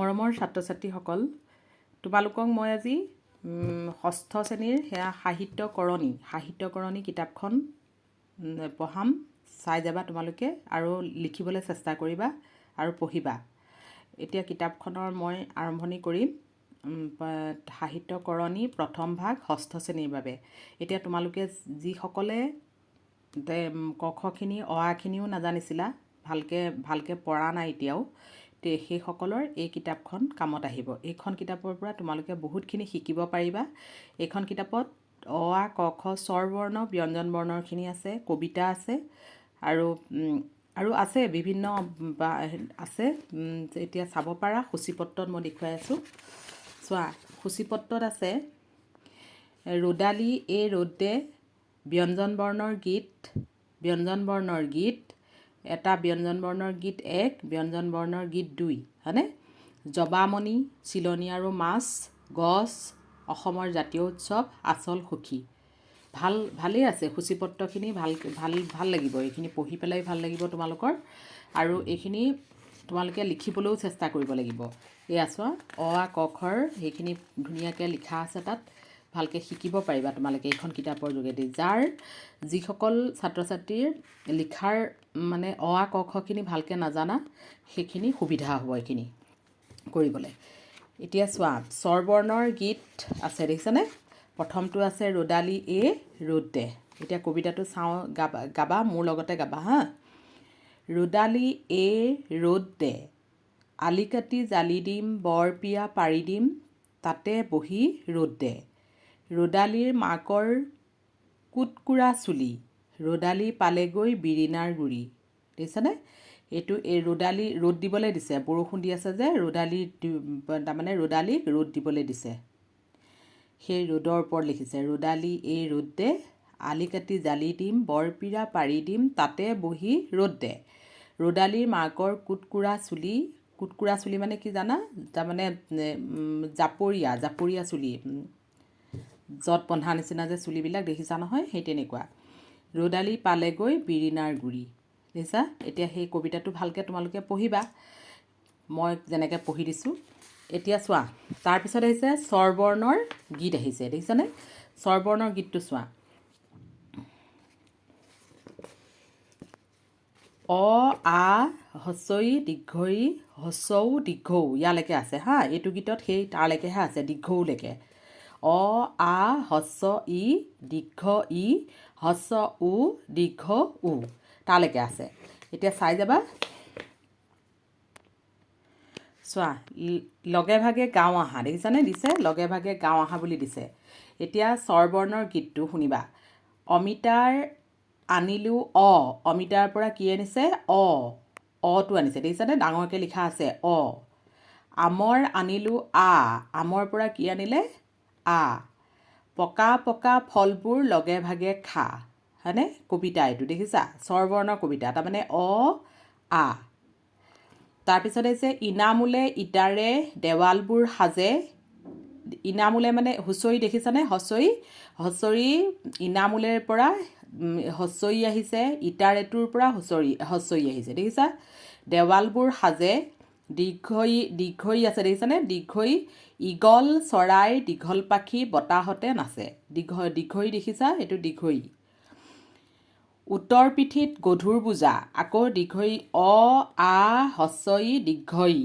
মৰমৰ ছাত্ৰ ছাত্ৰীসকল তোমালোকক মই আজি ষষ্ঠ শ্ৰেণীৰ সেয়া সাহিত্যকৰণী সাহিত্যকৰণী কিতাপখন পঢ়াম, চাই যাবা তোমালোকে আৰু লিখিবলৈ চেষ্টা কৰিবা আৰু পঢ়িবা। এতিয়া কিতাপখনৰ মই আৰম্ভণি কৰিম সাহিত্যকৰণী প্ৰথম ভাগ ষষ্ঠ শ্ৰেণীৰ বাবে। এতিয়া তোমালোকে যিসকলে তে ক খখিনি অ আখিনিও নাজানিছিলা, ভালকৈ ভালকৈ পৰা নাই এতিয়াও সেইসকলৰ এই কিতাপখন কামত আহিব। এইখন কিতাপৰ পৰা তোমালোকে বহুতখিনি শিকিব পাৰিবা। এইখন কিতাপত অ আ ক খ স্বৰ বৰ্ণ ব্যঞ্জন বৰ্ণৰখিনি আছে কবিতা আছে আৰু আৰু আছে বিভিন্ন আছে এতিয়া চাব পাৰা সূচীপত্ৰত মই দেখুৱাই আছোঁ। চোৱা সূচীপত্ৰত আছে ৰ'দালি এই ৰ'দ ব্যঞ্জন বৰ্ণৰ গীত ব্যঞ্জন বৰ্ণৰ গীত এটা ব্যঞ্জন বৰ্ণৰ গীত এক ব্যঞ্জন বৰ্ণৰ গীত দুই হয়নে? জবামণি চিলনী আৰু মাছ গছ অসমৰ জাতীয় উৎসৱ আচল সুখী। ভাল ভালেই আছে সূচীপত্ৰখিনি ভাল ভাল ভাল লাগিব এইখিনি পঢ়ি পেলাই ভাল লাগিব তোমালোকৰ। আৰু এইখিনি তোমালোকে লিখিবলৈও চেষ্টা কৰিব লাগিব। এয়া চোৱা অ আ ক খৰ সেইখিনি ধুনীয়াকৈ লিখা আছে তাত। ভালকৈ শিকিব পাৰিবা তোমালোকে এইখন কিতাপৰ যোগেদি। যাৰ যিসকল ছাত্ৰ ছাত্ৰীৰ লিখাৰ মানে অ আ ক খখিনি ভালকৈ নাজানা সেইখিনি সুবিধা হ'ব এইখিনি কৰিবলৈ। এতিয়া চোৱা স্বৰবৰ্ণৰ গীত আছে দেখিছানে? প্ৰথমটো আছে ৰ'দালি এ ৰ'দ দে। এতিয়া কবিতাটো চাওঁ গাবা গাবা মোৰ লগতে গাবা হা? ৰ'দালি এ ৰ'দ দে আলি কাটি জালি দিম বৰপিয়া পাৰি দিম তাতে বহি ৰ'দ দে। ৰ'দালিৰ মাকৰ কুটকুৰা চুলি। ৰ'দালি পালেগৈ বিৰিণাৰ গুৰি। দেখিছানে? এইটো এই ৰ'দালি ৰ'দ দিবলৈ দিছে। বৰষুণ দি আছে যে ৰ'দালি তাৰমানে ৰ'দালিক ৰ'দ দিবলৈ দিছে। সেই ৰ'দৰ ওপৰত লিখিছে ৰ'দালি এই ৰ'দ দে আলি কাটি জালি দিম বৰপিৰা পাৰি দিম তাতে বহি ৰ'দ দে। ৰ'দালিৰ মাকৰ কুটকুৰা চুলি কুটকুৰা চুলি মানে কি জানা? তাৰমানে জাপৰীয়া জাপৰীয়া চুলি। যত বন্ধা নিচিনা যে চুলিবিলাক দেখিছা নহয়? সেই তেনেকুৱা। ৰ'দালি পালেগৈ বিৰিণাৰ গুৰি। দেখিছা এতিয়া সেই কবিতাটো ভালকৈ তোমালোকে পঢ়িবা। মই যেনেকৈ পঢ়ি দিছোঁ। এতিয়া চোৱা তাৰপিছত আহিছে স্বৰবৰ্ণৰ গীত আহিছে দেখিছানে? স্বৰবৰ্ণৰ গীতটো চোৱা। অ আ হচৈ দীৰ্ঘই হচৌ দীৰ্ঘৌ ইয়ালৈকে আছে হা এইটো গীতত সেই তালৈকেহে আছে দীৰ্ঘৌলৈকে অ আ হস্ৰ ই দীৰ্ঘ ই হস্ৰ উ দীৰ্ঘ উ। তালৈকে আছে। এতিয়া চাই যাবা। চোৱা লগে ভাগে গাঁও আহা। দেখিছানে? দিছে লগে ভাগে গাঁও আহা বুলি দিছে। এতিয়া স্বৰবৰ্ণৰ গীতটো শুনিবা। অমিতাৰ আনিলোঁ অ। অমিতাৰ পৰা কি আনিছে? অ। অটো আনিছে। দেখিছানে? ডাঙৰকৈ লিখা আছে অ। আমৰ আনিলোঁ আ। আমৰ পৰা কি আনিলে? আ। পকা পকা ফলবোৰ লগে ভাগে খা। হয়নে? কবিতা এইটো, দেখিছা? স্বৰবৰ্ণৰ কবিতা, তাৰমানে অ, আ। তাৰপিছত হৈছে ইনামূলে ইটাৰে দেৱালবোৰ সাজে, ইনামূলে মানে হুঁচৰি দেখিছানে? হুঁচৰি? হুঁচৰি ইনামূলেৰ পৰা হুঁচৰি আহিছে, ইটাৰেটোৰ পৰা হুঁচৰি হুঁচৰি আহিছে, দেখিছা? দেৱালবোৰ সাজে দীৰ্ঘই দীৰ্ঘই আছে, দেখিছানে? দীৰ্ঘই ঈগল, চৰাই, দীঘল পাখি বতাহতে নাচে দীঘ দীৰ্ঘই দেখিছা? এইটো দীৰ্ঘই উত্তৰ পিঠিত গধুৰ বোজা আকৌ দীৰ্ঘই অ, আ হস্ৰই দীৰ্ঘই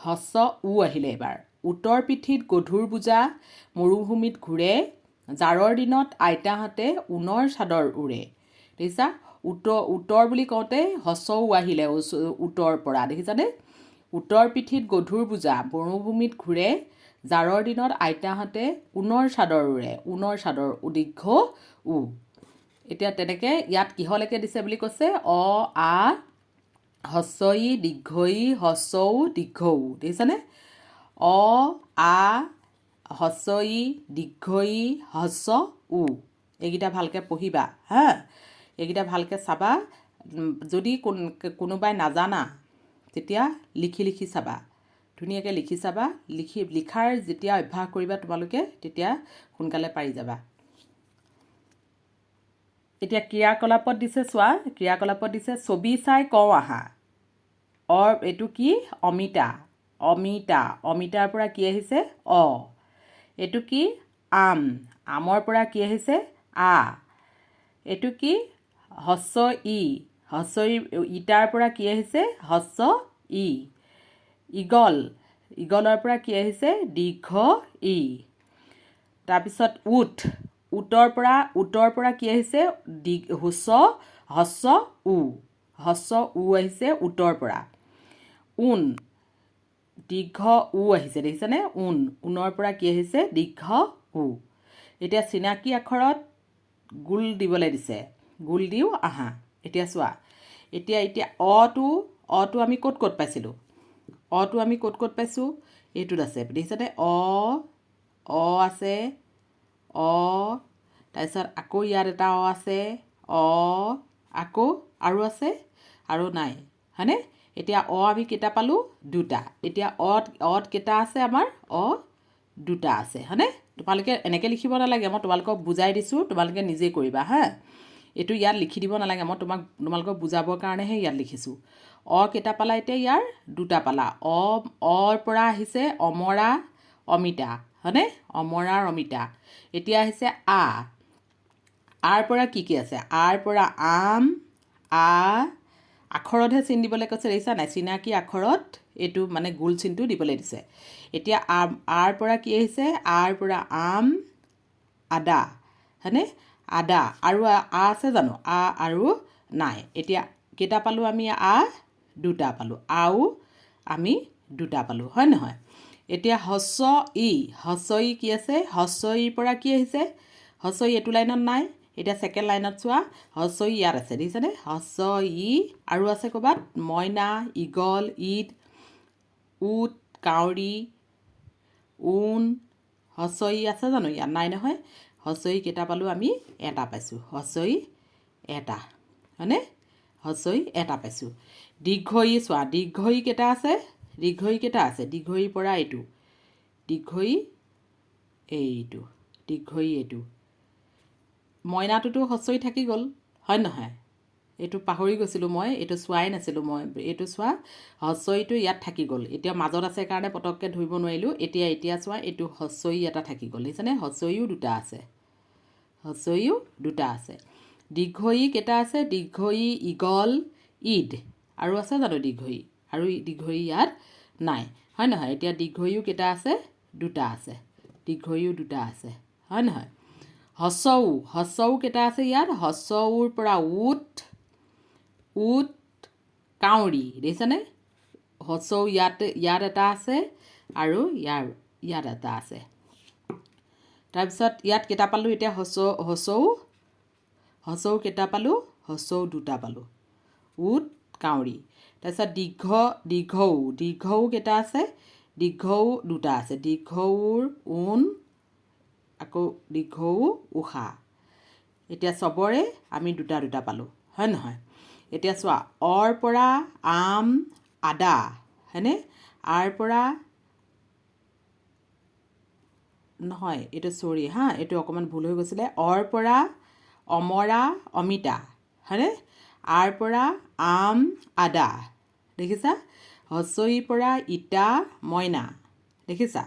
হস্ৰ উ আহিলে এবাৰ উত্তৰ পিঠিত গধুৰ বোজা মৰুভূমিত ঘূৰে, জাৰৰ দিনত আইতাহঁতে ঊণৰ চাদৰ উৰে। দেখিছা? উত্তৰ উত্তৰ বুলি কওঁতে হস্ৰ আহিলে উচ- উত্তৰ পৰা দেখিছানে? উত্তৰ পিঠিত গধুৰ বোজা মৰুভূমিত ঘূৰে, জাৰৰ দিনত আইতাহঁতে ঊণৰ চাদৰ উৰে ঊণৰ চাদৰ উ দীৰ্ঘ উ। এতিয়া তেনেকৈ ইয়াত কিহলৈকে দিছে বুলি কৈছে? অ, আ হস্ৰই দীৰ্ঘই হস্ৰৌ দীৰ্ঘৌ দেখিছানে? অ, আ হস্ৰই দীৰ্ঘই হস্ৰ উ। এইকেইটা ভালকৈ পঢ়িবা, হা? এইকেইটা ভালকৈ চাবা। যদি কোন, কোনোবাই নাজানা তেতিয়া লিখি লিখি চাবা। ধুনীয়াকৈ লিখি চাবা। লিখি, লিখাৰ যেতিয়া অভ্যাস কৰিবা তোমালোকে, তেতিয়া সোনকালে পাৰি যাবা। এতিয়া ক্ৰিয়াকলাপত দিছে চোৱা। ক্ৰিয়াকলাপত দিছে, ছবি চাই কওঁ আহা। অৰ, এইটো কি? অমিতা। অমিতা। অমিতাৰ পৰা কি আহিছে? অ। এইটো কি? আম। আমৰ পৰা কি আহিছে? আ। এইটো কি? হস্ৰ ই। হস্ৰ ই ইটাৰ পৰা কি আহিছে? হস্ৰ ই। ইগল ইগলৰ পৰা কি আহিছে? দীৰ্ঘ ই। তাৰপিছত উট উটৰ পৰা উটৰ পৰা কি আহিছে? দী হুচ হস্ৰ উ। হস্ৰ উ আহিছে উটৰ পৰা। ঊণ দীৰ্ঘ উ আহিছে দেখিছেনে? ঊণ ঊণৰ পৰা কি আহিছে? দীৰ্ঘ উ। এতিয়া চিনাকি আখৰত গোল দিবলৈ দিছে। গোল দিও আহা। এতিয়া চোৱা, এতিয়া এতিয়া অটো অটো আমি ক'ত ক'ত পাইছিলোঁ? অটো আমি ক'ত ক'ত পাইছোঁ? এইটোত আছে। দেখিছেনে? অ অ আছে, অ, তাৰপিছত আকৌ ইয়াত এটা অ আছে, অ, আকৌ আৰু আছে, আৰু নাই। হয়নে? এতিয়া অ আমি কেইটা পালোঁ? দুটা। এতিয়া অত অত কেইটা আছে আমাৰ? অ, দুটা আছে। হয়নে? তোমালোকে এনেকৈ লিখিব নালাগে। মই তোমালোকক বুজাই দিছোঁ। তোমালোকে নিজেই কৰিবা, হা? এইটো ইয়াত লিখি দিব নালাগে মই তোমাক তোমালোকক বুজাবৰ কাৰণেহে ইয়াত লিখিছোঁ। অ কেইটা পালা এতিয়া ইয়াৰ? দুটা পালা। অ অৰ পৰা আহিছে অমৰা অমিতা হয়নে? অমৰাৰ অমিতা। এতিয়া আহিছে আ। আৰ পৰা কি কি আছে? আৰ পৰা আম আ আখৰতহে চিন দিবলৈ কৈছে দেখিছা নাই? চিনাকি আখৰত এইটো মানে গোল চিনটো দিবলৈ দিছে। এতিয়া আ আৰ পৰা কি আহিছে? আৰ পৰা আম আদা হয়নে? আদা আৰু আ আছে জানো? আ আৰু নাই। এতিয়া কেইটা পালোঁ আমি? আ দুটা পালোঁ। আও আমি দুটা পালোঁ। হয় নহয়? এতিয়া হস্ৰ ই হস্ৰ ই কি আছে? হস্ৰ ইৰ পৰা কি আহিছে? হস্ৰ ই এইটো লাইনত নাই। এতিয়া ছেকেণ্ড লাইনত চোৱা। হস্ৰ ই ইয়াত আছে। দেখিছেনে? হস্ৰ ই আৰু আছে ক'ৰবাত? মইনা ইগল ঈদ, উট, কাউৰী, ঊণ। হস্ৰ ই আছে জানো? ইয়াত নাই নহয়? হস্ৰ ই কেইটা পালোঁ আমি? এটা পাইছোঁ। হস্ৰ ই এটা। হয়নে? হস্ৰ ই এটা পাইছোঁ। দীৰ্ঘ ই চোৱা। দীৰ্ঘ ই কেইটা আছে? দীৰ্ঘ ই কেইটা আছে? দীৰ্ঘ ইৰ পৰা এইটো। দীৰ্ঘ ই এইটো। দীৰ্ঘ ই এইটো। মইনাটোতো হস্ৰ ই থাকি গ'ল। হয় নহয়? এইটো পাহৰি গৈছিলোঁ মই এইটো চোৱাই নাছিলোঁ মই এইটো চোৱা হস্ৰ ইটো ইয়াত থাকি গ'ল। এতিয়া মাজত আছে কাৰণে পটককৈ ধৰিব নোৱাৰিলোঁ এতিয়া এতিয়া চোৱা এইটো হস্ৰ ই এটা থাকি গ'ল। দেখিছেনে? হস্ৰ ইও দুটা আছে। হস্ৰ ইও দুটা আছে। দীৰ্ঘ ই কেইটা আছে? দীৰ্ঘ ই ইগল ঈদ। আৰু আছে জানো দীৰ্ঘ ই আৰু দীৰ্ঘ ই ইয়াত নাই। হয় নহয়? এতিয়া দীৰ্ঘ ইও কেইটা আছে? দুটা আছে। দীৰ্ঘ ইও দুটা আছে। হয় নহয়? হস্ৰ উ কেইটা আছে ইয়াত? হস্ৰ উৰ পৰা উট উট কাউৰী দেখিছেনে? উ ইয়াত ইয়াত এটা আছে আৰু ইয়াৰ ইয়াত এটা আছে। তাৰপিছত ইয়াত কেইটা পালোঁ এতিয়া উ হস্ৰ উ কেইটা পালোঁ উ দুটা পালোঁ। উট কাউৰী। তাৰপিছত দীৰ্ঘ দীৰ্ঘ দীৰ্ঘ কেইটা আছে দীৰ্ঘ দুটা আছে। দীৰ্ঘ উৰ ঊণ আকৌ দীৰ্ঘ উষা এতিয়া চবৰে আমি দুটা দুটা পালোঁ হয় নহয়? এতিয়া চোৱা অৰ পৰা আম আদা হয়নে? আৰ পৰা নহয় এইটো চৰি হা এইটো অকণমান ভুল হৈ গৈছিলে। অৰ পৰা অমৰা অমিতা হয়নে? আৰ পৰা আম আদা দেখিছা? ইৰ পৰা ইটা মইনা দেখিছা?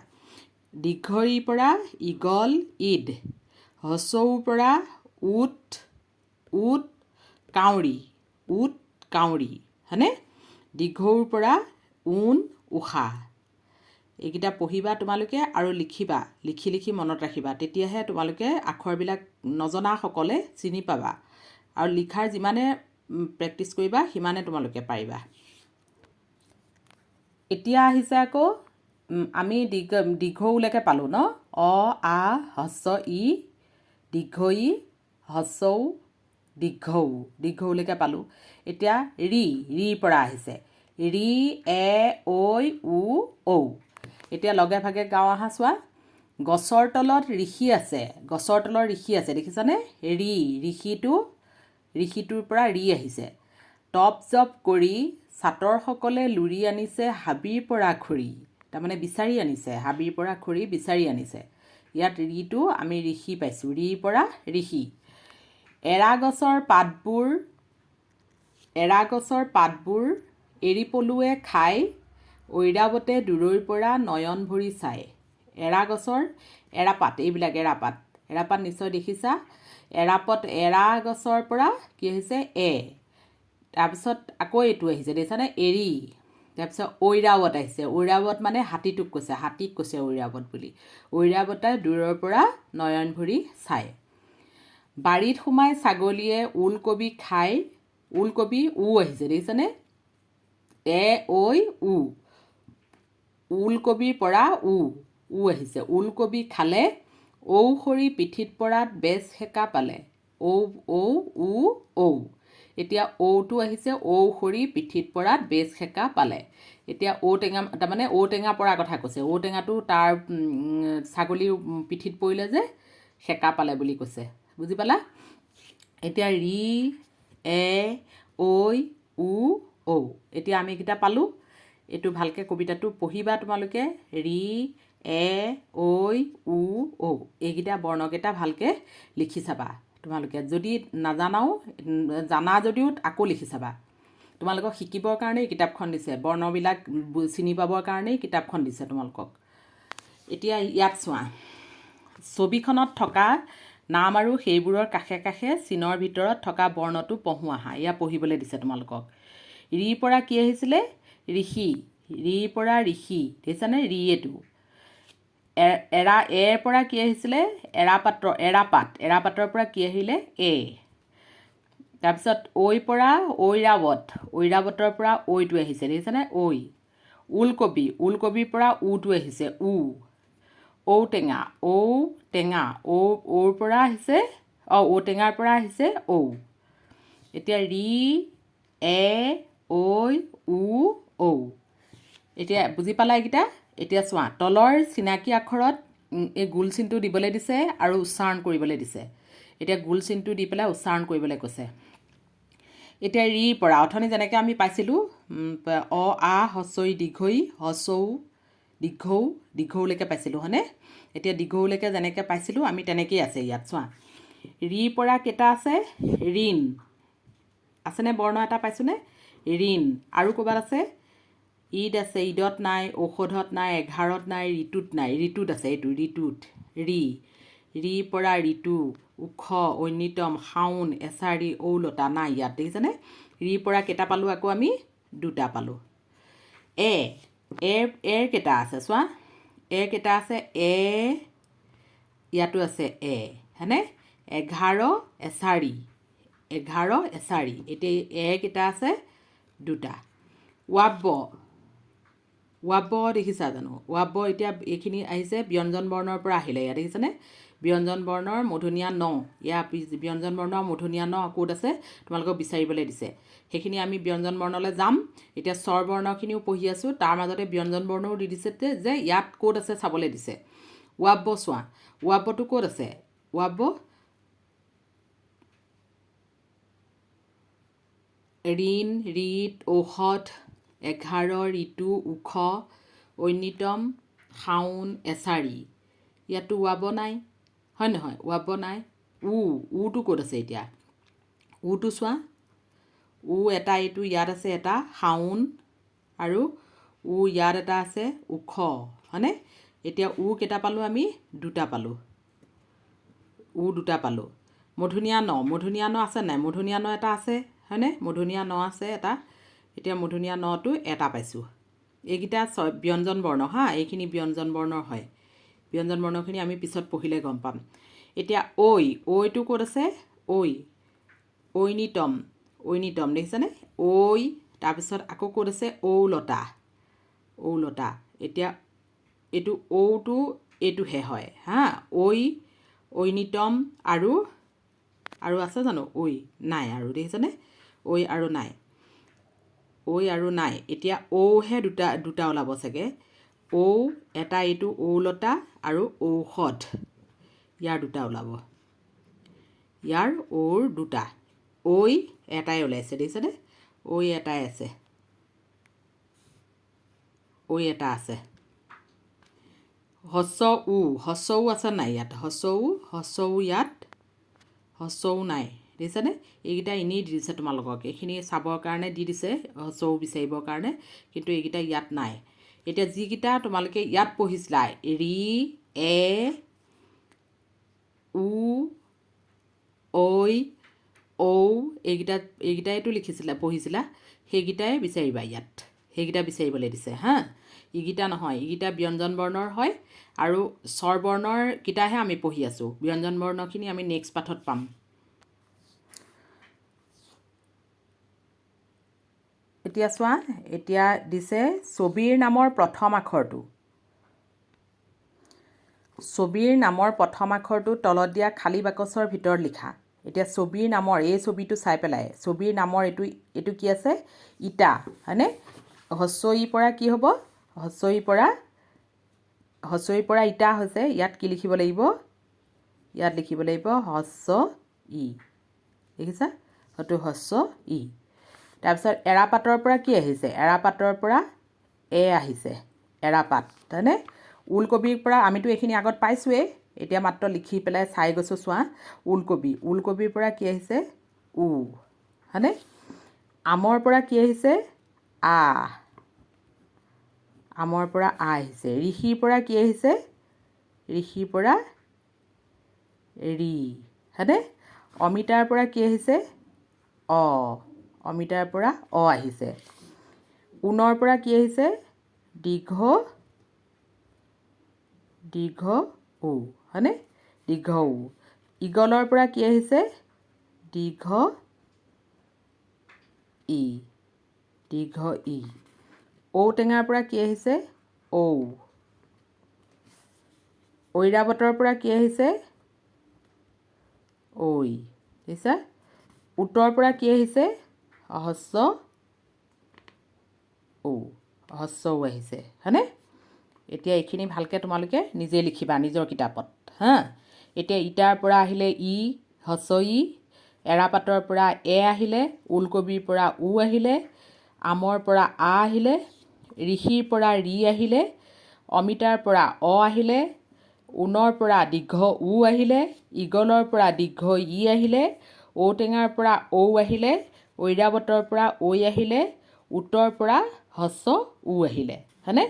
দীৰ্ঘ ইৰ পৰা ইগল ঈদ। উৰ পৰা উট উট কাউৰী। উট কাউৰী হয়নে? দীৰ্ঘ উৰ পৰা ঊণ উষা। এইকেইটা পঢ়িবা তোমালোকে আৰু লিখিবা লিখি লিখি মনত ৰাখিবা। তেতিয়াহে তোমালোকে আখৰবিলাক নজনাসকলে চিনি পাবা। আৰু লিখাৰ যিমানে প্ৰেক্টিছ কৰিবা সিমানে তোমালোকে পাৰিবা। এতিয়া আহিছে আকৌ আমি দীৰ্ঘ উলৈকে পালোঁ ন? অ আ হস্ৰ ই দীৰ্ঘ ই হস্ৰ দীৰ্ঘ উলৈকে পালোঁ। এতিয়া ৰি ৰিৰ পৰা আহিছে। ৰি এ ঐ উ ঔ। এতিয়া লগে ভাগে গাওঁ আহা চোৱা। গছৰ তলত ঋষি আছে। গছৰ তলত ঋষি আছে দেখিছানে? ৰি ঋষিটো ঋষিটোৰ পৰা ৰি আহিছে। টপ জপ কৰি চাটৰসকলে লুৰি আনিছে হাবিৰ পৰা খৰি। তাৰমানে বিচাৰি আনিছে হাবিৰ পৰা খৰি বিচাৰি আনিছে। ইয়াত ৰিটো আমি ঋষি পাইছোঁ। ৰিৰ পৰা ঋষি। এৰা গছৰ পাতবোৰ এৰা গছৰ পাতবোৰ এৰি পলুৱে খাই ঐৰাৱতে দূৰৈৰ পৰা নয়ন ভৰি চায় এৰা গছৰ এৰাপাত এইবিলাক এৰাপাত। এৰাপাত নিশ্চয় দেখিছা? এৰাপাত এৰা গছৰ পৰা কি হৈছে এ। তাৰপিছত আকৌ এইটো আহিছে দেখিছানে? এৰী। তাৰপিছত ঐৰাৱত আহিছে। ঐৰাৱত মানে হাতীটোক কৈছে হাতীক কৈছে ঐৰাৱত বুলি। ঐৰাৱতে দূৰৰ পৰা নয়ন ভৰি চায় বাৰীত সোমাই ছাগলীয়ে ওলকবি খাই, ওলকবি উ আহিছে, দেখিছানে? এ, ঐ, উ। ওলকবিৰ পৰা উ উ আহিছে। ওলকবি খালে ঔ সৰি পিঠিত পৰাত বেজ সেকা পালে। ঔ ঔ, উ, ঔ। এতিয়া ঔটো আহিছে ঔ সৰি পিঠিত পৰাত বেজ সেকা পালে। এতিয়া ঔটেঙা তাৰমানে ঔটেঙা পৰাৰ কথা কৈছে। ঔটেঙাটো তাৰ ছাগলীৰ পিঠিত পৰিলে যে সেকা পালে বুলি কৈছে। বুজি পালা? এতিয়া ৰি, এ, ঐ, উ, ঔ। এতিয়া আমি এইকেইটা পালোঁ। এইটো ভালকৈ কবিতাটো পঢ়িবা তোমালোকে। ৰি, এ, ঐ, উ, ঔ। এইকেইটা বৰ্ণকেইটা ভালকৈ লিখি চাবা তোমালোকে। যদি নাজানাও, জানা যদিও আকৌ লিখি চাবা। তোমালোকক শিকিবৰ কাৰণেই কিতাপখন দিছে। বৰ্ণবিলাক চিনি পাবৰ কাৰণেই কিতাপখন দিছে তোমালোকক। এতিয়া ইয়াত চোৱা। ছবিখনত থকা নাম আৰু সেইবোৰৰ কাষে কাষে চিনৰ ভিতৰত থকা বৰ্ণটো পঢ়ো আহা এয়া পঢ়িবলৈ দিছে তোমালোকক। ৰিৰ পৰা কি আহিছিলে? ঋষি। ৰিৰ পৰা ঋষি। দেখিছানে? ৰি এইটো। এ- এৰা এৰ পৰা কি আহিছিলে? এৰাপাতৰ এৰাপাত। এৰাপাতৰ পৰা কি আহিলে? এ। তাৰপিছত ঐৰ পৰা ঐৰাৱত। ঐৰাৱতৰ পৰা ঐটো আহিছে। দেখিছেনে? ঐ। ওলকবি। ওলকবিৰ পৰা উটো আহিছে। উ। ঔটেঙা ঔ টেঙা ঔ ঔৰ পৰা আহিছে অঁ ঔটেঙাৰ পৰা আহিছে ঔ। এতিয়া ৰি এ ঐ উ ঔ। এতিয়া বুজি পালা এইকেইটা? এতিয়া চোৱা তলৰ চিনাকি আখৰত এই গোল চিনটো দিবলৈ দিছে আৰু উচ্চাৰণ কৰিবলৈ দিছে। এতিয়া গোল চিনটো দি পেলাই উচ্চাৰণ কৰিবলৈ কৈছে। এতিয়া ৰিৰ পৰা অথনি যেনেকৈ আমি পাইছিলোঁ অ আ হস্ৰই দীঘৈ হস্ৰৌ দীঘৌ দীঘৌলৈকে পাইছিলোঁ, হয়নে? এতিয়া দীঘৌলৈকে যেনেকৈ পাইছিলোঁ, আমি তেনেকেই আছে ইয়াত, চোৱা। ৰিৰ পৰা কেইটা আছে? ঋণ। আছেনে বৰ্ণ এটা পাইছোঁনে? ঋণ। আৰু ক'ৰবাত আছে? ঈদ আছে, ঈদত নাই, ঔষধত নাই, এঘাৰত নাই, ঋতুত নাই। ঋতুত আছে এইটো, ঋতুত। ৰি। ৰিৰ পৰা ঋতু, ওখ ঐনিতম শাওণ এছাৰি, ঔলতা নাই ইয়াত, দেখিছেনে? ৰিৰ পৰা কেইটা পালোঁ আকৌ আমি? দুটা পালোঁ। এ এৰ এৰ কেইটা আছে চোৱা? এৰ কেইটা আছে? এ, ইয়াতো আছে এ, হয়নে? এঘাৰ এচাৰি। এঘাৰ এচাৰি। এতিয়া এ কেইটা আছে? দুটা। ৱাব্ব ৱাব্ব দেখিছা জানো? ৱাব্ব এতিয়া এইখিনি আহিছে, ব্যঞ্জন বৰ্ণৰ পৰা আহিলে। ইয়াত দেখিছেনে? ব্যঞ্জন বৰ্ণৰ মধুনীয়া ন। ইয়াৰ পিছ ব্যঞ্জন বৰ্ণৰ মধুনীয়া ন ক'ত আছে? তোমালোকক বিচাৰিবলৈ দিছে। সেইখিনি আমি ব্যঞ্জন বৰ্ণলৈ যাম। এতিয়া স্বৰ বৰ্ণখিনিও পঢ়ি আছোঁ। তাৰ মাজতে ব্যঞ্জন বৰ্ণও দি দিছে যে- ইয়াত ক'ত আছে চাবলৈ দিছে। ৱাব্য চোৱা ৱাব্যটো ক'ত আছে? ৱাব্য? ঋণ, ঋত, ঔষধ, এঘাৰ, ঋতু, ওখ ঐনিতম শাওণ এছাৰি। ইয়াতো ৱাব নাই। হয় নহয়? ৱাব নাই? উ উটো ক'ত আছে এতিয়া? উটো চোৱা। উ এটা এইটো ইয়াত আছে এটা শাওণ আৰু উ ইয়াত এটা আছে ওখ। হয়নে? এতিয়া উ কেইটা পালোঁ আমি? দুটা পালোঁ। উ দুটা পালোঁ। মধুনীয়া ন মধুনীয়া ন আছে নাই? মধুনীয়া ন এটা আছে হয়নে? মধুনীয়া ন আছে এটা। এতিয়া মধুনীয়া নটো এটা পাইছোঁ। এইকেইটা ছয় ব্যঞ্জন বৰ্ণ হা এইখিনি ব্যঞ্জন বৰ্ণৰ হয়। ব্যঞ্জন বৰ্ণখিনি আমি পিছত পঢ়িলে গম পাম। এতিয়া ঐ, ঐটো ক'ত আছে? ঐ, ঐনিতম ঐনিতম, দেখিছেনে? ঐ, তাৰপিছত আকৌ ক'ত আছে? ঔলতা ঔলতা। এতিয়া এইটো ঔটো, এইটোহে হয়, হা? ঐ, ঐনিতম আৰু আৰু আছে জানো? ঐ, নাই আৰু, দেখিছেনে? ঐ আৰু নাই। ঐ আৰু নাই। এতিয়া ঔহে দুটা দুটা ওলাব চাগে। ঔ এটা এইটো ঔলতা আৰু ঔষধ। ইয়াৰ দুটা ওলাব। ইয়াৰ ঔৰ দুটা। ঐ এটাই ওলাইছে দেখিছেনে? ঐ এটাই আছে। ঐ এটা আছে। হস্ৰ উ হস্ৰ উ আছে নাই ইয়াত? হস্ৰ উ হস্ৰ উ ইয়াত হস্ৰ উ নাই। দেখিছেনে? এইকেইটা এনেই দি দিছে তোমালোকক। এইখিনি চাবৰ কাৰণে দি দিছে হস্ৰ উ বিচাৰিবৰ কাৰণে কিন্তু এইকেইটা ইয়াত নাই। এতিয়া যিকেইটা তোমালোকে ইয়াত পঢ়িছিলা, ৰি, এ, উ, ঐ, ঔ, এইকেইটা, এইকেইটাইতো লিখিছিলা, পঢ়িছিলা, সেইকেইটাই বিচাৰিবা ইয়াত, সেইকেইটা বিচাৰিবলৈ দিছে, হা? ইকেইটা নহয়, ইকেইটা ব্যঞ্জন বৰ্ণৰ হয়, আৰু স্বৰ বৰ্ণৰ কেইটাহে আমি পঢ়ি আছোঁ, ব্যঞ্জন বৰ্ণখিনি আমি নেক্সট পাঠত পাম। এতিয়া চোৱা এতিয়া দিছে ছবিৰ নামৰ প্ৰথম আখৰটো। ছবিৰ নামৰ প্ৰথম আখৰটো তলত দিয়া খালী বাকচৰ ভিতৰত লিখা। এতিয়া ছবিৰ নামৰ এই ছবিটো চাই পেলাই ছবিৰ নামৰ এইটো এইটো কি আছে? ইটা হয়নে? হস্ৰইৰ পৰা কি হ'ব? হস্ৰইৰ পৰা হস্ৰইৰ পৰা ইটা হৈছে ইয়াত কি লিখিব লাগিব? ইয়াত লিখিব লাগিব হস্ৰ ই। দেখিছা? হয়তো হস্ৰ ই। তাৰপিছত এৰাপাতৰ পৰা কি আহিছে? এৰাপাতৰ পৰা এ আহিছে। এৰাপাত, হয়নে? ওলকবিৰ পৰা আমিতো এইখিনি আগত পাইছোঁৱেই। এতিয়া মাত্ৰ লিখি পেলাই চাই গৈছোঁ, চোৱা। ওলকবি, ওলকবিৰ পৰা কি আহিছে? উ, হয়নে? আমৰ পৰা কি আহিছে? আ। আমৰ পৰা আ আহিছে। ঋষিৰ পৰা কি আহিছে? ঋষিৰ পৰা ৰি হয়নে? অমিতাৰ পৰা কি আহিছে? অ। অমিতাৰ পৰা অ আহিছে। ঊণৰ পৰা কি আহিছে? দীৰ্ঘ দীৰ্ঘ উ হয়নে? দীৰ্ঘ উ। ইগলৰ পৰা কি আহিছে? দীৰ্ঘ ই দীৰ্ঘ ই। ঔটেঙাৰ পৰা কি আহিছে? ঔ। ঐৰাবতৰ পৰা কি আহিছে? ঐ। দেখিছা? উত্তৰ পৰা কি আহিছে? হস্ৰ ঔ হস্ৰ ঔ আহিছে হয়নে এতিয়া এইখিনি ভালকৈ তোমালোকে নিজে লিখিবা নিজৰ কিতাপত হা? এতিয়া ইটাৰ পৰা আহিলে ই হস্ৰ ই এৰাপাতৰ পৰা এ আহিলে ওলকবিৰ পৰা উ আহিলে আমৰ পৰা আ আহিলে ঋষিৰ পৰা ৰি আহিলে অমিতাৰ পৰা অ আহিলে ঊণৰ পৰা দীৰ্ঘ উ আহিলে ইগলৰ পৰা দীৰ্ঘ ই আহিলে ঔটেঙাৰ পৰা ঔ আহিলে ঐৰাবতৰ পৰা ঐ আহিলে উত্তৰ পৰা হস্ৰ উ আহিলে। হয়নে?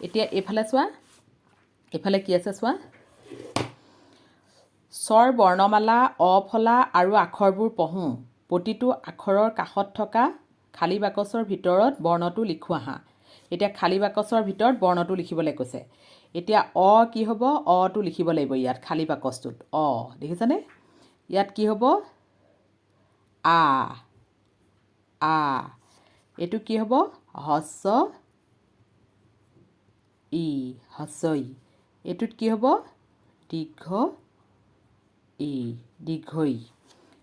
এতিয়া এইফালে চোৱা এইফালে কি আছে চোৱা? স্বৰ বৰ্ণমালা অফলা আৰু আখৰবোৰ পঢ়োঁ। প্ৰতিটো আখৰৰ কাষত থকা খালী বাকচৰ ভিতৰত বৰ্ণটো লিখোঁ আহা। এতিয়া খালী বাকচৰ ভিতৰত বৰ্ণটো লিখিবলৈ কৈছে। এতিয়া অ কি হ'ব? অটো লিখিব লাগিব ইয়াত খালী বাকচটোত। অ দেখিছানে? ইয়াত কি হ'ব? আ। আ। এইটো কি হ'ব? হস্ৰ ই হস্ৰ ই এইটোত কি হ'ব? দীৰ্ঘ ই দীৰ্ঘ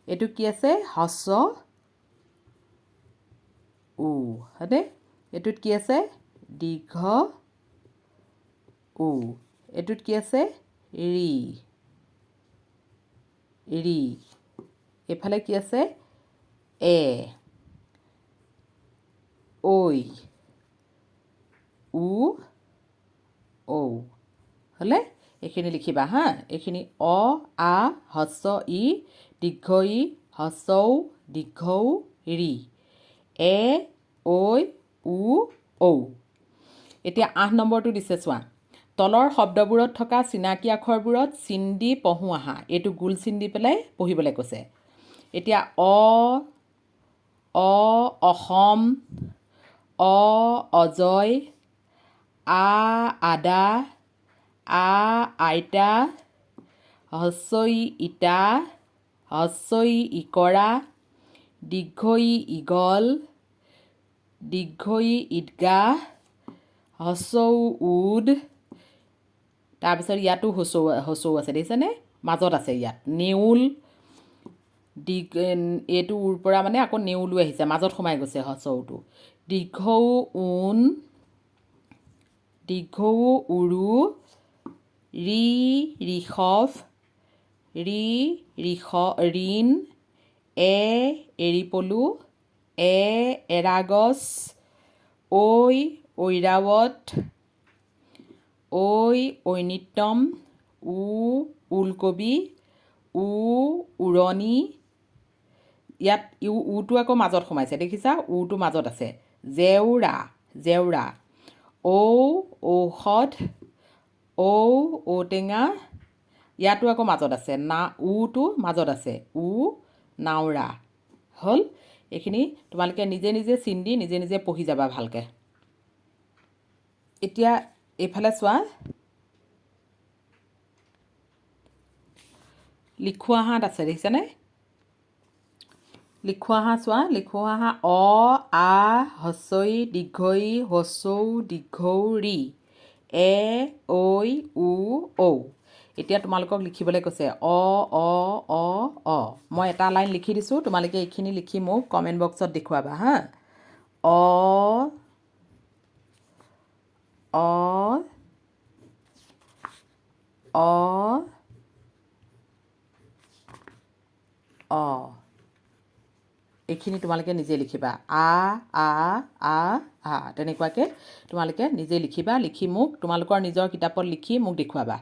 এইটো কি আছে? হস্ৰ উ হয়নে? এইটোত কি আছে? দীৰ্ঘ উ। এইটোত কি আছে? ৰি ৰি। এইফালে কি আছে? এ। ঐ উ ঔ হ'লে এইখিনি লিখিবা হা এইখিনি অ আ হস্ৰ ই দীৰ্ঘ ই হস্ৰ ঔ দীৰ্ঘ ৰি এ ঐ উ ঔ এতিয়া আঠ নম্বৰটো দিছে চোৱা তলৰ শব্দবোৰত থকা চিনাকি আখৰবোৰত চিন দি পঢ়োঁ আহা। এইটো গোল চিন দি পেলাই পঢ়িবলৈ কৈছে। এতিয়া অ অসম অ অজয় আ আদা আ আইতা হস্ৰ ই ইটা হস্ৰ ই ইকৰা দীৰ্ঘ ই ইগল দীৰ্ঘ ই ঈদগাহ হস্ৰ উ উদ তাৰপিছত ইয়াতো হচৌ হচৌ আছে দেখিছেনে মাজত আছে ইয়াত। নেউল দীৰ্ঘ এইটো উৰ পৰা মানে আকৌ নেউলো আহিছে মাজত সোমাই গৈছে হচৌটো দীৰ্ঘ ঊণ দীৰ্ঘ উৰু ৰি ঋষভ ৰি ঋষ ঋণ এ এৰিপলু এ এৰাগছ ঐ ঐৰাৱত ঐ ঐনিত্যম উ ওলকবি উ উৰণি ইয়াত ইউ উটো আকৌ মাজত সোমাইছে, দেখিছা? উটো মাজত আছে। জেওৰা জেওৰা। ঔ, ঔষধ, ঔ, ঔটেঙা, ইয়াতো আকৌ মাজত আছে। না উটো মাজত আছে। উ নাওৰা। হ'ল, এইখিনি তোমালোকে নিজে নিজে চিন দি নিজে নিজে পঢ়ি যাবা ভালকৈ। এতিয়া এইফালে চোৱা। লিখুৱা হাত আছে, দেখিছানে? লিখুৱা হাঁহ চোৱা লিখুৱা হাঁহ অ আ হচৈ দীৰ্ঘই হচৌ দীৰ্ঘৌ ৰি এ ঐ উ ঔ। এতিয়া তোমালোকক লিখিবলৈ কৈছে অ অ অ অ। মই এটা লাইন লিখি দিছোঁ তোমালোকে এইখিনি লিখি মোক কমেণ্ট বক্সত দেখুৱাবা হা। অ অ অ অ। এইখিনি তোমালোকে নিজে লিখিবা। আ আ আ আ, তেনেকুৱাকৈ তোমালোকে নিজে লিখিবা, লিখি মোক, তোমালোকৰ নিজৰ কিতাপত লিখি মোক দেখুৱাবা।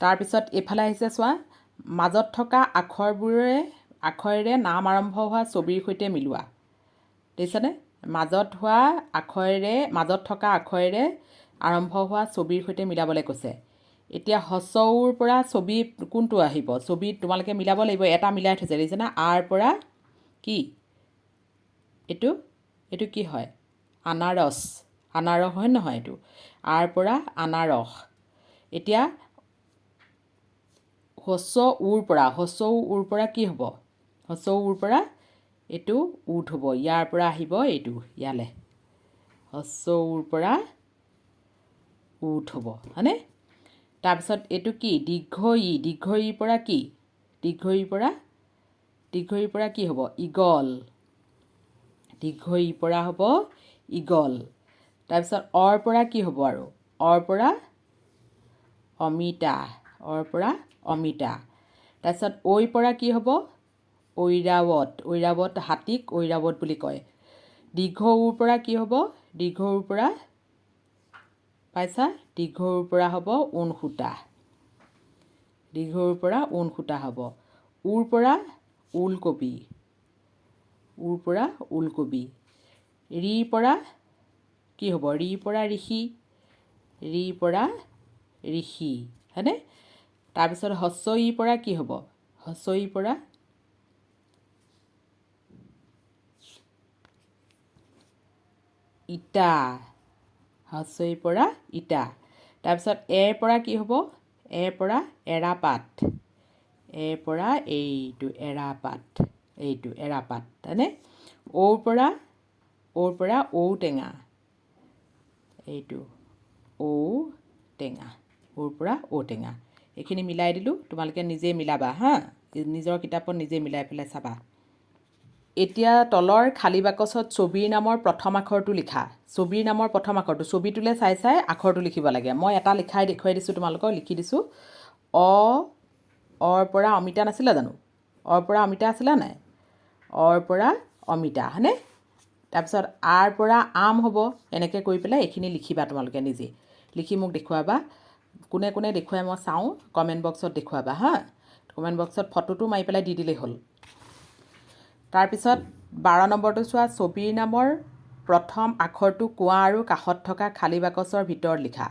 তাৰপিছত এইফালে আহিছে চোৱা, মাজত থকা আখৰবোৰে, আখৰেৰে নাম আৰম্ভ হোৱা ছবিৰ সৈতে মিলোৱা। দেখিছানে? মাজত হোৱা আখৰেৰে, মাজত থকা আখৰেৰে আৰম্ভ হোৱা ছবিৰ সৈতে মিলাবলৈ কৈছে। এতিয়া হচৌৰ পৰা ছবি কোনটো আহিব? ছবি তোমালোকে মিলাব লাগিব, এটা মিলাই থৈছে, দেখিছেনে? আৰ পৰা কি? এইটো এইটো কি হয়? আনাৰস। আনাৰস হয় নহয় এইটো? আৰ পৰা আনাৰস। এতিয়া হস্ৰ উৰ পৰা হস্ৰ উৰ পৰা কি হ'ব? হস্ৰ উৰ পৰা এইটো উঠ হ'ব। ইয়াৰ পৰা আহিব এইটো ইয়ালৈ। হস্ৰ উৰ পৰা উঠ হ'ব হয়নে? তাৰপিছত এইটো কি? দীৰ্ঘ ই। দীৰ্ঘ ইৰ পৰা কি? দীৰ্ঘ ইৰ পৰা দীৰ্ঘ ইৰ পৰা কি হ'ব? ইগল দীৰ্ঘ ইৰ পৰা হ'ব ইগল তাৰপিছত অৰ পৰা কি হ'ব আৰু? অৰ পৰা অমিতা। অৰ পৰা অমিতা। তাৰপিছত ঐৰ পৰা কি হ'ব? ঐৰাৱত। ঐৰাৱত হাতীক ঐৰাৱত বুলি কয়। দীৰ্ঘ ঊৰ পৰা কি হ'ব? দীৰ্ঘ ঊৰ পৰা পাইছা? দীৰ্ঘ ঊৰ পৰা হ'ব ঊণ সূতা। দীৰ্ঘ ঊৰ পৰা ঊণ সূতা হ'ব। ঊৰ পৰা ওলকবি। ঊৰ পৰা ওলকবি। ৰিৰ পৰা কি হ'ব? ৰিৰ পৰা ঋষি। ৰিৰ পৰা ঋষি হয়নে? তাৰপিছত হস্ৰ ইৰ পৰা কি হ'ব? হস্ৰ ইৰ পৰা ইটা। হস্ৰ ইৰ পৰা ইটা। তাৰপিছত এৰ পৰা কি হ'ব? এৰ পৰা এৰাপাত। এৰ পৰা এইটো এৰাপাত এইটো এৰাপাত হয়নে? ঔৰ পৰা ঔৰ পৰা ঔটেঙা এইটো ঔটেঙা ঔৰ পৰা ঔটেঙা এইখিনি মিলাই দিলোঁ তোমালোকে নিজে মিলাবা হা? নিজৰ কিতাপত নিজে মিলাই পেলাই চাবা। এতিয়া তলৰ খালী বাকচত ছবিৰ নামৰ প্ৰথম আখৰটো লিখা। ছবিৰ নামৰ প্ৰথম আখৰটো ছবিটোলৈ চাই চাই আখৰটো লিখিব লাগে। মই এটা লিখাই দেখুৱাই দিছোঁ তোমালোকক লিখি দিছোঁ। অ অৰ পৰা অমিতা নাছিলে জানো? অৰ পৰা অমিতা আছিলে নাই? অৰ পৰা অমিতা হয়নে? তাৰপিছত আৰ পৰা আম হ'ব এনেকৈ কৰি পেলাই এইখিনি লিখিবা তোমালোকে নিজে। লিখি মোক দেখুৱাবা। কোনে কোনে দেখুৱাই মই চাওঁ কমেণ্ট বক্সত দেখুৱাবা হা? কমেণ্ট বক্সত ফটোটো মাৰি পেলাই দি দিলেই হ'ল। তাৰপিছত বাৰ নম্বৰটো চোৱা ছবিৰ নামৰ প্ৰথম আখৰটো কোঁৱা আৰু কাষত থকা খালী বাকচৰ ভিতৰত লিখা।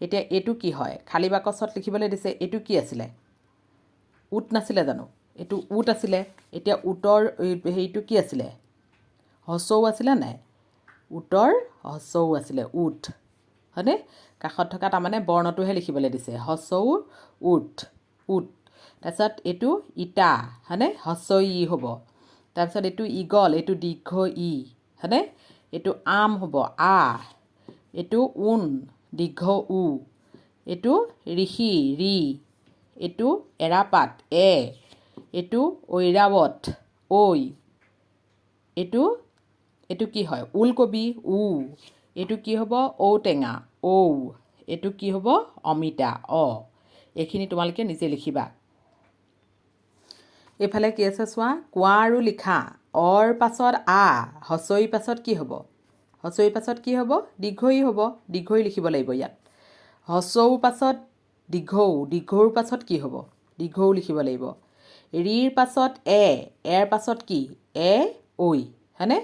এতিয়া এইটো কি হয়? খালী বাকচত লিখিবলৈ দিছে এইটো কি আছিলে? উট নাছিলে জানো? এইটো উট আছিলে। এতিয়া উটৰ হেৰিটো কি আছিলে? হচৌ আছিলে নাই? উটৰ হচৌ আছিলে, উট। হয়নে? কাষত থকা তাৰমানে বৰ্ণটোহে লিখিবলৈ দিছে, হচৌ উঠ উট। তাৰপিছত এইটো ইটা, হয়নে? হস্ৰ ই হ'ব। তাৰপিছত এইটো ইগল এইটো দীৰ্ঘ ই, হয়নে? এইটো আম হ'ব, আ। এইটো ঊণ দীৰ্ঘ উ। এইটো ঋষি ৰি এইটো এৰাপাত এ। এইটো ঐৰাৱত ঐ। এইটো এইটো কি হয়? ওলকবি, উ। এইটো কি হ'ব? ঔটেঙা, ঔ। এইটো কি হ'ব? অমিতা, অ। এইখিনি তোমালোকে নিজে লিখিবা। এইফালে কি আছে চোৱা? কোৱা আৰু লিখা, অৰ পাছত আ হচৰিৰ পাছত কি হ'ব? হচৰিৰ পাছত কি হ'ব? দীৰ্ঘই হ'ব দীৰ্ঘই লিখিব লাগিব ইয়াত। হচৌৰ পাছত দীৰ্ঘৌ দীৰ্ঘৌৰ পাছত কি হ'ব? দীৰ্ঘৌ লিখিব লাগিব। ৰিৰ পাছত এ এৰ পাছত কি? এ ঐ হয়নে?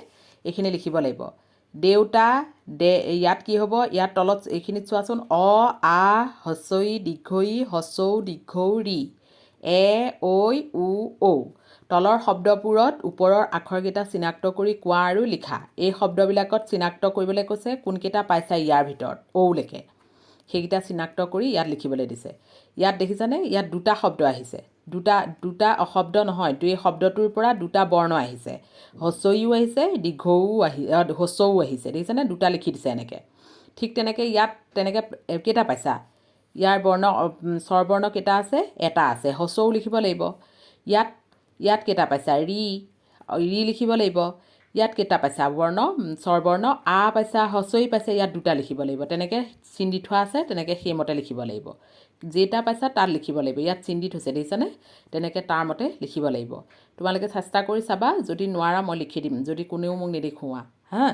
এইখিনি লিখিব লাগিব। দেউতা দে ইয়াত কি হ'ব? ইয়াত তলত এইখিনিত চোৱাচোন। অ আ হস্ৰই দীৰ্ঘই হস্ৰৌ দীৰ্ঘৌ ৰি। এ ঐ উ ঔ। তলৰ শব্দবোৰত ওপৰৰ আখৰকেইটা চিনাক্ত কৰি কোৱা আৰু লিখা। এই শব্দবিলাকত চিনাক্ত কৰিবলৈ কৈছে কোনকেইটা পাইছা ইয়াৰ ভিতৰত। ঔলৈকে সেইকেইটা চিনাক্ত কৰি ইয়াত লিখিবলৈ দিছে। ইয়াত দেখিছানে? ইয়াত দুটা শব্দ আহিছে। দুটা দুটা অশব্দ নহয় এই শব্দটোৰ পৰা দুটা বৰ্ণ আহিছে। হস্ৰইও আহিছে দীৰ্ঘও আহি হস্ৰও আহিছে। দেখিছেনে? দুটা লিখি দিছে এনেকৈ। ঠিক তেনেকৈ ইয়াত তেনেকৈ কেইটা পাইছা? ইয়াৰ বৰ্ণ স্বৰবৰ্ণ কেইটা আছে? এটা আছে। হস্ৰও লিখিব লাগিব। ইয়াত ইয়াত কেইটা পাইছা? ৰি ৰি লিখিব লাগিব। ইয়াত কেইটা পাইছা? বৰ্ণ স্বৰবৰ্ণ আ পাইছা হস্ৰই পাইছা ইয়াত দুটা লিখিব লাগিব। তেনেকৈ চিন দি থোৱা আছে তেনেকৈ সেইমতে লিখিব লাগিব। যেইটা পাইছা তাত লিখিব লাগিব। ইয়াত চিন দি থৈছে দেখিছানে? তেনেকৈ তাৰ মতে লিখিব লাগিব। তোমালোকে চেষ্টা কৰি চাবা যদি নোৱাৰা মই লিখি দিম। যদি কোনেও মোক নেদেখুওৱা হা?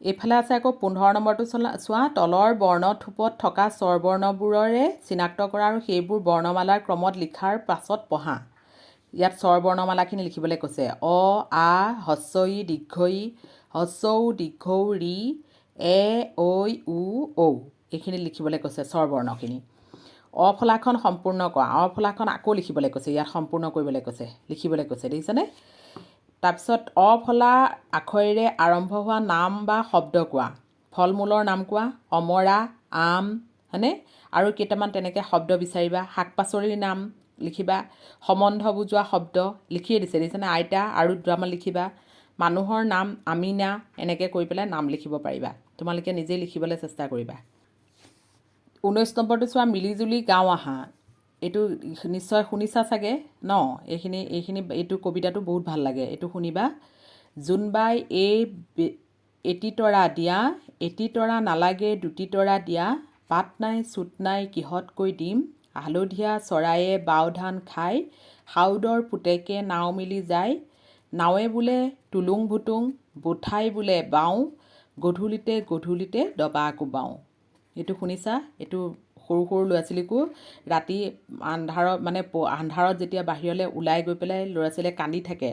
এইফালে আছে আকৌ পোন্ধৰ নম্বৰটো চলা চোৱা। তলৰ বৰ্ণথোপত থকা স্বৰবৰ্ণবোৰৰে চিনাক্ত কৰা আৰু সেইবোৰ বৰ্ণমালাৰ ক্ৰমত লিখাৰ পাছত পঢ়া। ইয়াত স্বৰ বৰ্ণমালাখিনি লিখিবলৈ কৈছে। অ আ হস্ৰই দীৰ্ঘই হস্ৰৌ দীৰ্ঘৌ ৰি এ ঐ উ ঔ। এইখিনি লিখিবলৈ কৈছে স্বৰ বৰ্ণখিনি। অ ফলাখন সম্পূৰ্ণ কৰা। অ ফলাখন আকৌ লিখিবলৈ কৈছে। ইয়াত সম্পূৰ্ণ কৰিবলৈ কৈছে। লিখিবলৈ কৈছে দেখিছেনে? তাৰপিছত অ ফলা আখৰেৰে আৰম্ভ হোৱা নাম বা শব্দ কোৱা। ফল মূলৰ নাম কোৱা। অমৰা আম হয়নে? আৰু কেইটামান তেনেকৈ শব্দ বিচাৰিবা। শাক পাচলিৰ নাম লিখিবা সম্বন্ধ বুজোৱা শব্দ লিখিয়ে দিছে। দেখিছেনে? আইতা আৰু দুটামান লিখিবা। মানুহৰ নাম আমিনা এনেকৈ কৰি পেলাই নাম লিখিব পাৰিবা। তোমালোকে নিজেই লিখিবলৈ চেষ্টা কৰিবা। ঊনৈছ নম্বৰটো চোৱা মিলিজুলি গাওঁ আহা। এইটো নিশ্চয় শুনিছা চাগে? ন এইখিনি এইখিনি এইটো কবিতাটো বহুত ভাল লাগে। এইটো শুনিবা। জোনবাই এই এটি তৰা দিয়া এটি তৰা নালাগে দুটি তৰা দিয়া পাত নাই চুট নাই কিহতকৈ দিম? হালধীয়া চৰায়ে বাও ধান খাই সাউদৰ পুতেকে নাও মিলি যায়। নাৱে বোলে টুলুং ভুতুং বুঠাই বোলে বাওঁ গধূলিতে গধূলিতে দবা কোবাওঁ এইটো শুনিছা? এইটো সৰু সৰু ল'ৰা ছোৱালীকো ৰাতি আন্ধাৰত মানে আন্ধাৰত যেতিয়া বাহিৰলৈ ওলাই গৈ পেলাই ল'ৰা ছোৱালীয়ে কান্দি থাকে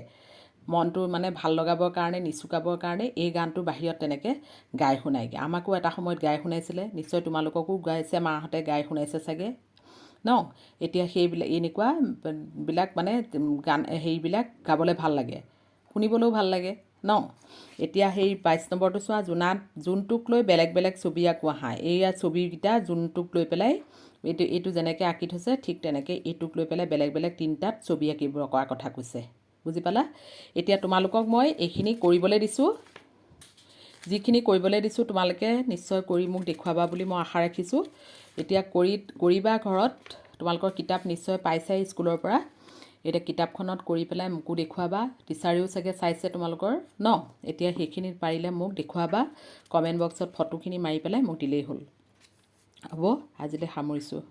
মনটো মানে ভাল লগাবৰ কাৰণে নিচুকাবৰ কাৰণে এই গানটো বাহিৰত তেনেকৈ গাই শুনাইগৈ। আমাকো এটা সময়ত গাই শুনাইছিলে। নিশ্চয় তোমালোককো গাইছে মাহঁতে গাই শুনাইছে চাগে। ন? এতিয়া সেইবিলাক এনেকুৱা বিলাক মানে গান হেৰিবিলাক গাবলৈ ভাল লাগে। শুনিবলৈও ভাল লাগে ন? এতিয়া সেই বাইছ নম্বৰটো চোৱা জোনাত যোনটোক লৈ বেলেগ বেলেগ ছবি আঁকো আহা। এইয়া ছবিকেইটা যোনটোক লৈ পেলাই এইটো এইটো যেনেকৈ আঁকি থৈছে ঠিক তেনেকৈ এইটোক লৈ পেলাই বেলেগ বেলেগ তিনিটাত ছবি আঁকিব কৰাৰ কথা কৈছে। বুজি পালা? এতিয়া তোমালোকক মই এইখিনি কৰিবলৈ দিছোঁ। যিখিনি কৰিবলৈ দিছোঁ তোমালোকে নিশ্চয় কৰি মোক দেখুৱাবা বুলি মই আশা ৰাখিছোঁ। এতিয়া কৰি কৰিবা ঘৰত তোমালোকৰ কিতাপ নিশ্চয় পাইছাই স্কুলৰ পৰা। এতিয়া কিতাপখনত কৰি পেলাই মোকো দেখুৱাবা টিচাৰেও চাগে চাইছে তোমালোকৰ। ন এতিয়া সেইখিনি পাৰিলে মোক দেখুৱাবা কমেণ্ট বক্সত ফটোখিনি মাৰি পেলাই মোক দিলেই হ'ল। হ'ব আজিলৈ সামৰিছোঁ।